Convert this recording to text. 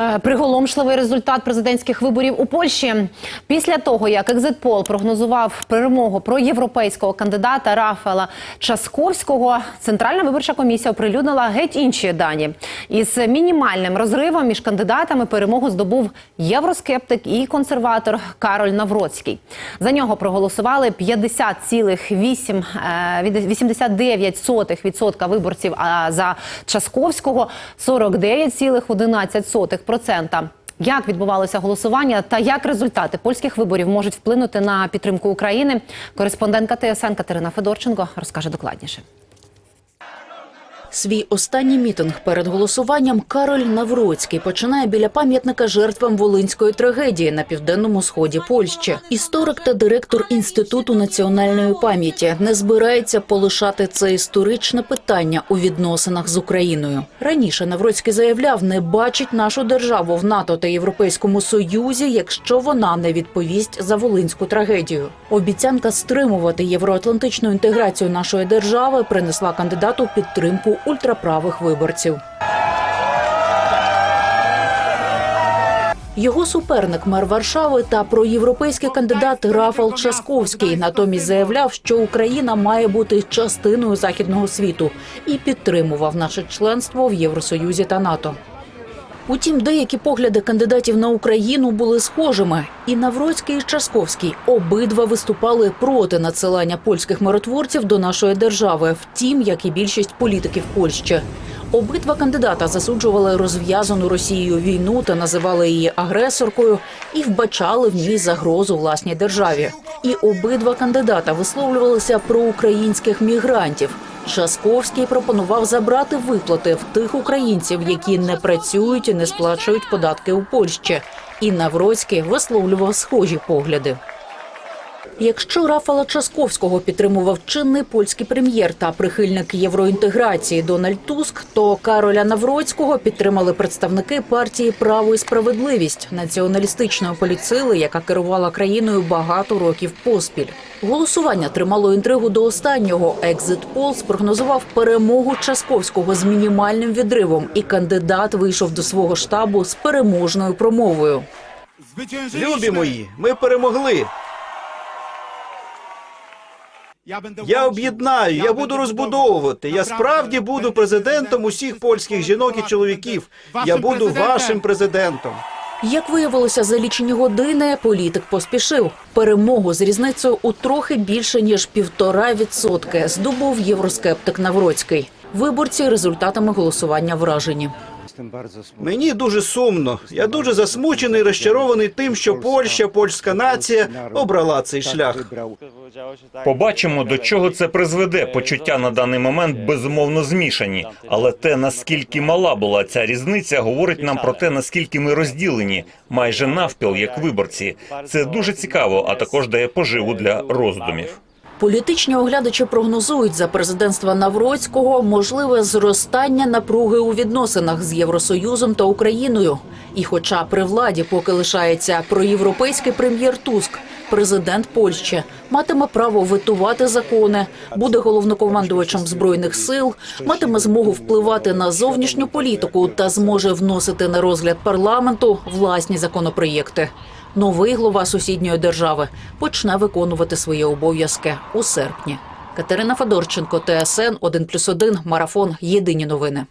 Е, Приголомшливий результат президентських виборів у Польщі після того, як екзитпол прогнозував перемогу проєвропейського кандидата Рафала Часковського, Центральна виборча комісія оприлюднила геть інші дані. Із мінімальним розривом між кандидатами перемогу здобув євроскептик і консерватор Кароль Навроцький. За нього проголосували 50,8 е, від- 89% виборців, а за Часковського 49,11%. Як відбувалося голосування та як результати польських виборів можуть вплинути на підтримку України? Кореспондентка ТСН Катерина Федорченко розкаже докладніше. Свій останній мітинг перед голосуванням Кароль Навроцький починає біля пам'ятника жертвам волинської трагедії на південному сході Польщі. Історик та директор інституту національної пам'яті не збирається полишати це історичне питання у відносинах з Україною. Раніше Навроцький заявляв, не бачить нашу державу в НАТО та Європейському Союзі, якщо вона не відповість за волинську трагедію. Обіцянка стримувати євроатлантичну інтеграцію нашої держави принесла кандидату підтримку ультраправих виборців. Його суперник мер Варшави та проєвропейський кандидат Рафал Часковський натомість заявляв, що Україна має бути частиною західного світу і підтримував наше членство в Євросоюзі та НАТО. Утім, деякі погляди кандидатів на Україну були схожими. І Навроцький і Часковський обидва виступали проти надсилання польських миротворців до нашої держави, втім, як і більшість політиків Польщі. Обидва кандидата засуджували розв'язану Росією війну та називали її агресоркою і вбачали в ній загрозу власній державі. І обидва кандидата висловлювалися про українських мігрантів. Часковський пропонував забрати виплати в тих українців, які не працюють і не сплачують податки у Польщі. І Навроцький висловлював схожі погляди. Якщо Рафала Часковського підтримував чинний польський прем'єр та прихильник євроінтеграції Дональд Туск, то Кароля Навроцького підтримали представники партії Право і справедливість націоналістичної поліцили, яка керувала країною багато років поспіль. Голосування тримало інтригу до останнього. Екзит Пол спрогнозував перемогу Часковського з мінімальним відривом, і кандидат вийшов до свого штабу з переможною промовою. Любі мої, ми перемогли. Я об'єднаю, я буду розбудовувати. Я справді буду президентом усіх польських жінок і чоловіків. Я буду вашим президентом. Як виявилося за лічені години, політик поспішив. Перемогу з різницею у трохи більше ніж півтора відсотки здобув євроскептик Навроцький. Виборці результатами голосування вражені. Мені дуже сумно. Я дуже засмучений, і розчарований тим, що Польща, польська нація обрала цей шлях. Побачимо, до чого це призведе. Почуття на даний момент безумовно змішані. Але те, наскільки мала була ця різниця, говорить нам про те, наскільки ми розділені, майже навпіл, як виборці. Це дуже цікаво, а також дає поживу для роздумів. Політичні оглядачі прогнозують за президентства Навроцького можливе зростання напруги у відносинах з Євросоюзом та Україною. І, хоча при владі поки лишається проєвропейський прем'єр Туск, президент Польщі матиме право витувати закони, буде головнокомандувачем збройних сил, матиме змогу впливати на зовнішню політику та зможе вносити на розгляд парламенту власні законопроєкти. Новий глава сусідньої держави почне виконувати свої обов'язки у серпні. Катерина Федорченко, ТСН 1+,1, Марафон. Єдині новини.